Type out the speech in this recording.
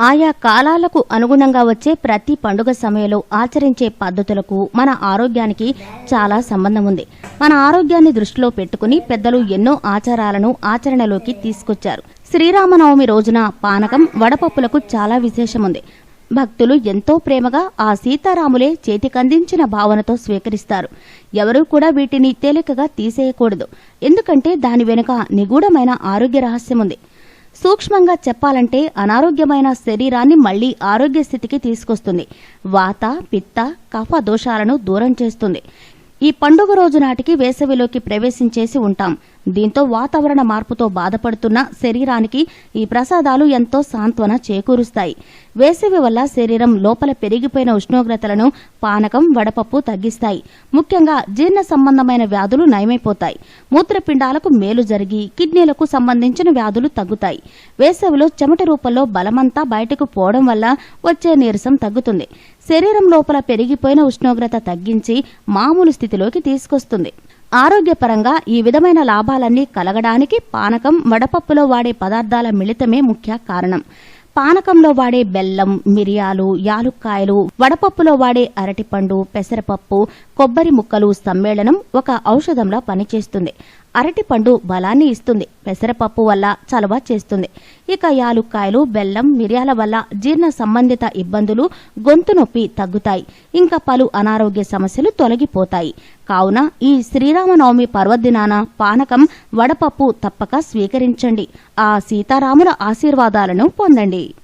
ఆయా కాలాలకు అనుగుణంగా వచ్చే ప్రతి పండుగ సమయంలో ఆచరించే పద్ధతులకు మన ఆరోగ్యానికి చాలా సంబంధం ఉంది. మన ఆరోగ్యాన్ని దృష్టిలో పెట్టుకుని పెద్దలు ఎన్నో ఆచారాలను ఆచరణలోకి తీసుకొచ్చారు. శ్రీరామనవమి రోజున పానకం వడపప్పులకు చాలా విశేషముంది భక్తులు ఎంతో ప్రేమగా ఆ సీతారాములే చేతికందించిన భావనతో స్వీకరిస్తారు. ఎవరూ కూడా వీటిని తేలికగా తీసేయకూడదు. ఎందుకంటే దాని వెనుక నిగూఢమైన ఆరోగ్య రహస్యముంది సూక్ష్మంగా చెప్పాలంటే అనారోగ్యమైన శరీరాన్ని మళ్ళీ ఆరోగ్య స్థితికి తీసుకొస్తుంది. వాత పిత్త కఫ దోషాలను దూరం చేస్తుంది. ఈ పండుగ రోజు నాటికి వేసవిలోకి ప్రవేశించేసి ఉంటాం. దీంతో వాతావరణ మార్పుతో బాధపడుతున్న శరీరానికి ఈ ప్రసాదాలు ఎంతో సాంత్వన చేకూరుస్తాయి. వేసవి వల్ల శరీరం లోపల పెరిగిపోయిన ఉష్ణోగ్రతలను పానకం వడపప్పు తగ్గిస్తాయి. ముఖ్యంగా జీర్ణ సంబంధమైన వ్యాధులు నయమైపోతాయి. మూత్రపిండాలకు మేలు జరిగి కిడ్నీలకు సంబంధించిన వ్యాధులు తగ్గుతాయి. వేసవిలో చెమట రూపంలో బలమంతా బయటకు పోవడం వల్ల వచ్చే నీరసం తగ్గుతుంది. శరీరం లోపల పెరిగిపోయిన ఉష్ణోగ్రత తగ్గించి మామూలు స్థితిలోకి తీసుకొస్తుంది. ఆరోగ్యపరంగా ఈ విధమైన లాభాలన్నీ కలగడానికి పానకం వడపప్పులో వాడే పదార్థాల మిళితమే ముఖ్య కారణం. పానకంలో వాడే బెల్లం మిరియాలు యాలుక్కాయలు వడపప్పులో వాడే అరటిపండు పెసరపప్పు కొబ్బరి ముక్కలు సమ్మేళనం ఒక ఔషధంలా పనిచేస్తుంది. అరటిపండు బలాన్ని ఇస్తుంది. పెసరపప్పు వల్ల చలవ చేస్తుంది. ఇక యాలుక్కాయలు బెల్లం మిరియాల వల్ల జీర్ణ సంబంధిత ఇబ్బందులు గొంతు నొప్పి తగ్గుతాయి. ఇంకా పలు అనారోగ్య సమస్యలు తొలగిపోతాయి. కావున ఈ శ్రీరామనవమి పర్వదినాన పానకం వడపప్పు తప్పక స్వీకరించండి. ఆ సీతారాముల ఆశీర్వాదాలను పొందండి.